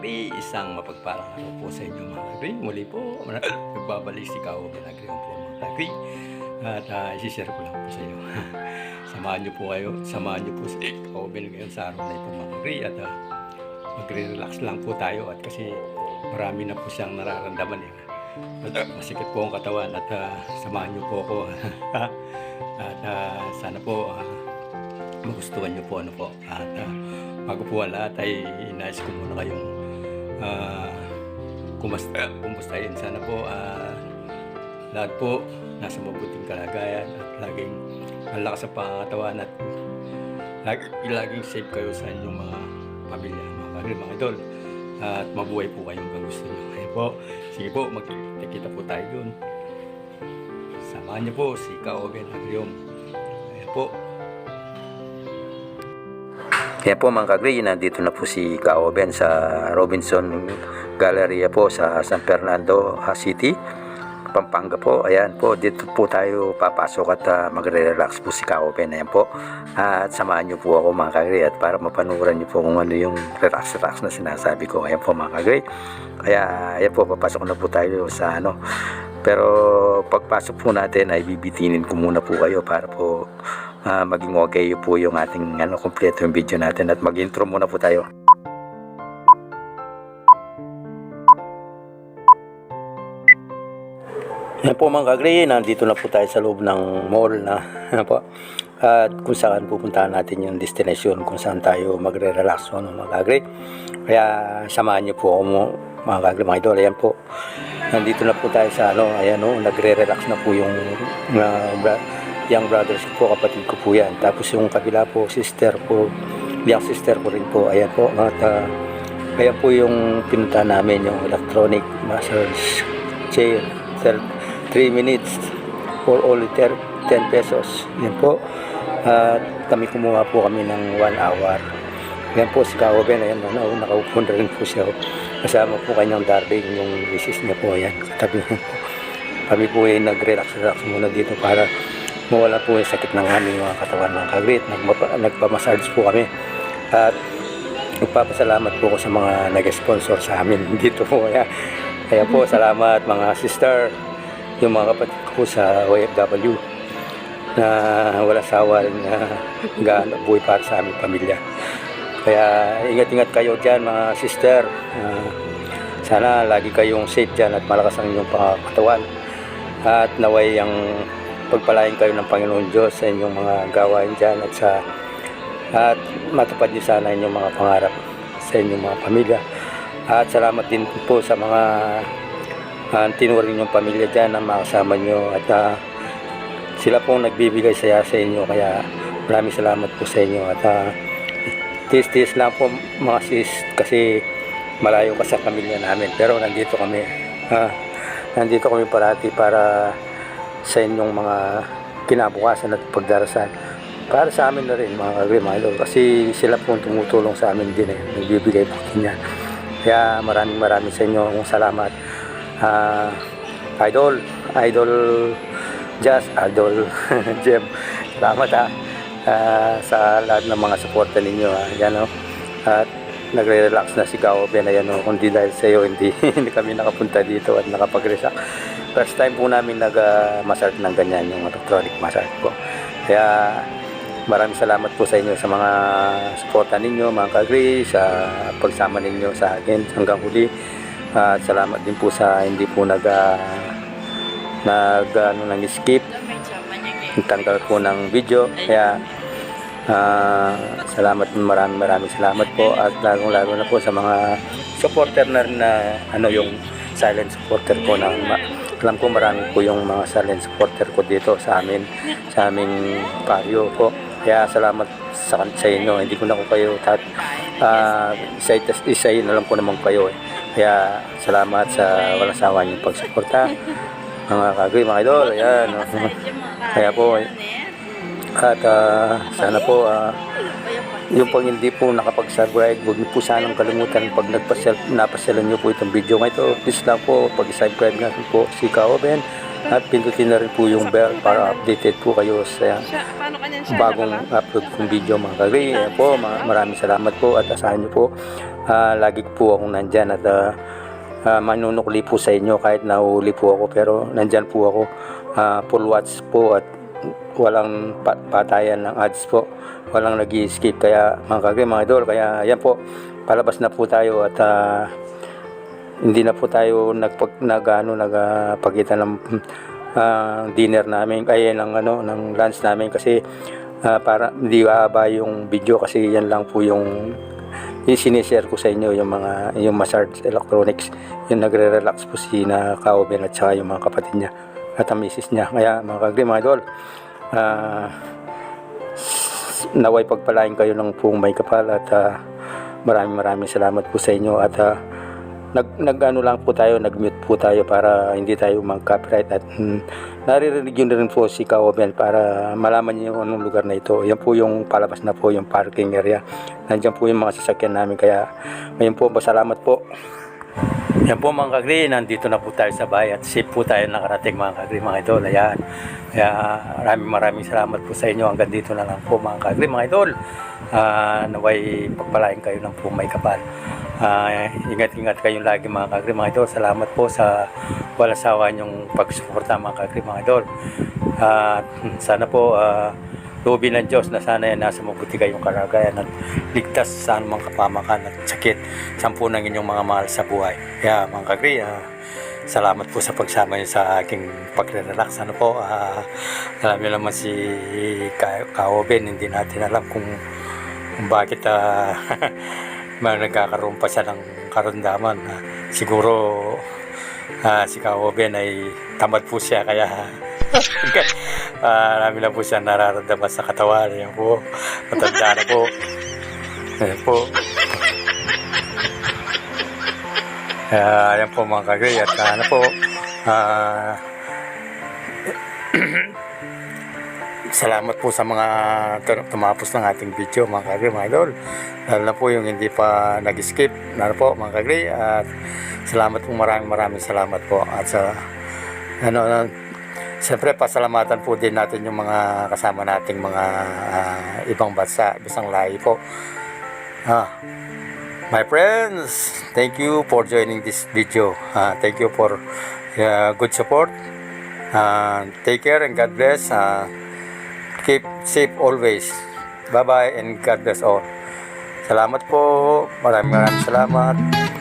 kagri, isang mapagpalang araw po sa inyo mga kagri. Muli po, nagbabalik si Kao Binagri po mga kagri. At uh, isishare ko lang po sa inyo. samahan niyo po kayo, samahan niyo po si Kao ngayon sa araw na ito mga kagri. At uh, magre-relax lang po tayo at kasi marami na po siyang nararamdaman eh. At, uh, masikip po ang katawan at uh, samahan niyo po ako. at uh, sana po uh, magustuhan niyo po ano po. At uh, bago po ang lahat ay inayos ko muna kayong uh, kumusta, kumustahin. Sana po ah, lahat po nasa mabuting kalagayan at laging malakas sa pangatawan at lagi, laging safe kayo sa inyong mga pamilya, mga kagri, mga idol. At mabuhay po kayong hanggang gusto nyo. Ayan po. Sige po, magkikita po tayo dun. Samahan niyo po si Kaogen Agriom. Ayan po. Kaya po mga kagri, nandito na po si Kaoben sa Robinson Galleria po sa San Fernando City, Pampanga po. Ayan po, dito po tayo papasok at ah, magre-relax po si Kaoben. Ayan po. at samahan niyo po ako mga kagri at para mapanuran niyo po kung ano yung relax-relax na sinasabi ko. Ayan po mga kagri. Kaya ayan po, papasok na po tayo sa ano. Pero pagpasok po natin ay bibitinin ko muna po kayo para po ah, maging okay po yung ating ano, kompleto yung video natin at mag-intro muna po tayo. Yan po mga kagri, nandito na po tayo sa loob ng mall na ano po. At kung saan pupuntahan natin yung destination kung saan tayo magre-relax ano, mga kagri. Kaya samahan niyo po ako mo, mga kagri, mga idol. Ayan po. Nandito na po tayo sa ano, ayan o, nagre-relax na po yung uh, young brothers ko po, kapatid ko po yan. Tapos yung kabila po, sister po, young sister ko rin po. Ayan po. At uh, ayan po yung pinunta namin, yung electronic massage chair. 3 minutes for only 10 pesos. Yan po. At kami kumuha po kami ng 1 hour. Yan po si Kaoben. Ayan, ano, nakaupo na rin po siya. Kasama po kanyang darling, yung misis niya po. Ayan, katabi niya po. Kami po ay nag-relax-relax muna dito para mawala po yung sakit ng aming mga katawan ng kagrit. Nagpamassage po kami. At nagpapasalamat po ko sa mga nag-sponsor sa amin dito po. Kaya, kaya po, salamat mga sister, yung mga kapatid ko sa OFW na wala sawa rin na gaano buhay para sa aming pamilya. Kaya ingat-ingat kayo dyan mga sister. Ah, sana lagi kayong safe dyan at malakas ang inyong pangkatawan. At naway ang pagpalain kayo ng Panginoon Diyos sa inyong mga gawain dyan at sa at matupad niyo sana inyong mga pangarap sa inyong mga pamilya. At salamat din po sa mga uh, tinuring yung pamilya dyan na makasama nyo at ah, sila pong nagbibigay saya sa inyo kaya maraming salamat po sa inyo at uh, tis-tis lang po mga sis kasi malayo ka sa pamilya namin pero nandito kami ah, nandito kami parati para sa inyong mga kinabukasan at pagdarasan para sa amin na rin mga kagrimalo kasi sila po ang tumutulong sa amin din eh nagbibigay po niya kaya maraming maraming sa inyo kung salamat Ah, idol, idol Jazz, idol Jem. Salamat ha ah, sa lahat ng mga suporta ninyo ha. Yan o. At nagre-relax na si Kao Ben ayan o. Kundi dahil sa iyo hindi, hindi kami nakapunta dito at nakapag-relax. First time po namin nag-massage ng ganyan yung electronic massage po. Kaya maraming salamat po sa inyo sa mga suporta ninyo, mga kagri, sa pagsama ninyo sa akin hanggang huli. At salamat din po sa hindi po nag ah, nag ano nang skip tanggal po ng video kaya ah, salamat maraming maraming salamat po at lalong lalo na po sa mga supporter na na ano yung silent supporter ko ng alam ko marami po yung mga silent supporter ko dito sa amin sa aming baryo po kaya salamat sa, sa inyo hindi ko na ko kayo tat uh, isa, isa na lang po naman kayo eh. Kaya salamat sa walang sawa niyong pagsuporta. Mga kagri, mga idol, ayan. Kaya po, at ah, sana po, ah, yung pag hindi po nakapag-subscribe, huwag niyo po sanang kalimutan pag nagpasel, napasyalan niyo po itong video nga ito. Please lang po, pag-subscribe nga po si Kaoben At pindutin na rin po yung bell para updated po kayo sa bagong upload kong video mga kagri. Ayan po, ma- maraming salamat po at asahan nyo po. ah, lagi po akong nandyan at ah, ah, manunukli po sa inyo kahit nahuli po ako pero nandyan po ako ah, full watch po at walang pa- patayan ng ads po. Walang nag skip kaya mga kagri mga idol kaya yan po palabas na po tayo at ah, hindi na po tayo nagpag nag ano nagpakita ng ah, dinner namin ay ng ano ng lunch namin kasi ah, para hindi aaba yung video kasi yan lang po yung yung sinishare ko sa inyo yung mga yung massage electronics. Yung nagre-relax po si na Kauben at saka yung mga kapatid niya at ang misis niya. Kaya mga kagri mga idol ah, naway pagpalain kayo ng pong may kapal at ah, maraming maraming salamat po sa inyo at ah, nag nag ano lang po tayo nag-mute po tayo para hindi tayo mag-copyright at mm, naririnig yun rin po si Kaoben para malaman niyo yung anong lugar na ito. Yan po yung palabas na po yung parking area. Nandiyan po yung mga sasakyan namin kaya ngayon po salamat po yan po mga kagri, nandito na po tayo sa bahay at safe po tayo nakarating mga kagri mga idol. Ayan. Kaya maraming maraming salamat po sa inyo. Hanggang dito na lang po mga kagri mga idol. Ah, naway pagpalain kayo ng po may kapal. Ah, ingat-ingat kayong lagi mga kagri mga idol. Salamat po sa walang sawa niyong pagsuporta mga kagri mga idol. Ah, sana po ah, loobin ng Diyos na sana yan nasa mabuti kayong kalagayan at ligtas sa anumang kapamakan at sakit sampu ng inyong mga mahal sa buhay. Kaya mga kagri, ah, salamat po sa pagsama niyo sa aking pagre-relax. Ano po, ah, alam niyo naman si Ka Kaoben, hindi natin alam kung, kung bakit ma- nagkakaroon pa siya ng karamdaman. Ah, siguro ah, si Kaoben ay tamad po siya kaya Ah, marami na po siya nararamdaman sa katawan. Yan po. Matanda na po. Ayan po. Kaya yan po mga kagay. At ano po. ah, salamat po sa mga tu- tumapos ng ating video mga kagay mga idol. Lalo na po yung hindi pa nag-skip. Ano po mga kagay. At salamat po maraming maraming salamat po. At sa ano, Siyempre, pasalamatan po din natin yung mga kasama nating mga ah, ibang bansa, isang lahi po. Ah, my friends, thank you for joining this video. Ah, thank you for uh, good support. Ah, take care and God bless. Ah, keep safe always. Bye-bye and God bless all. Salamat po. Maraming maraming salamat.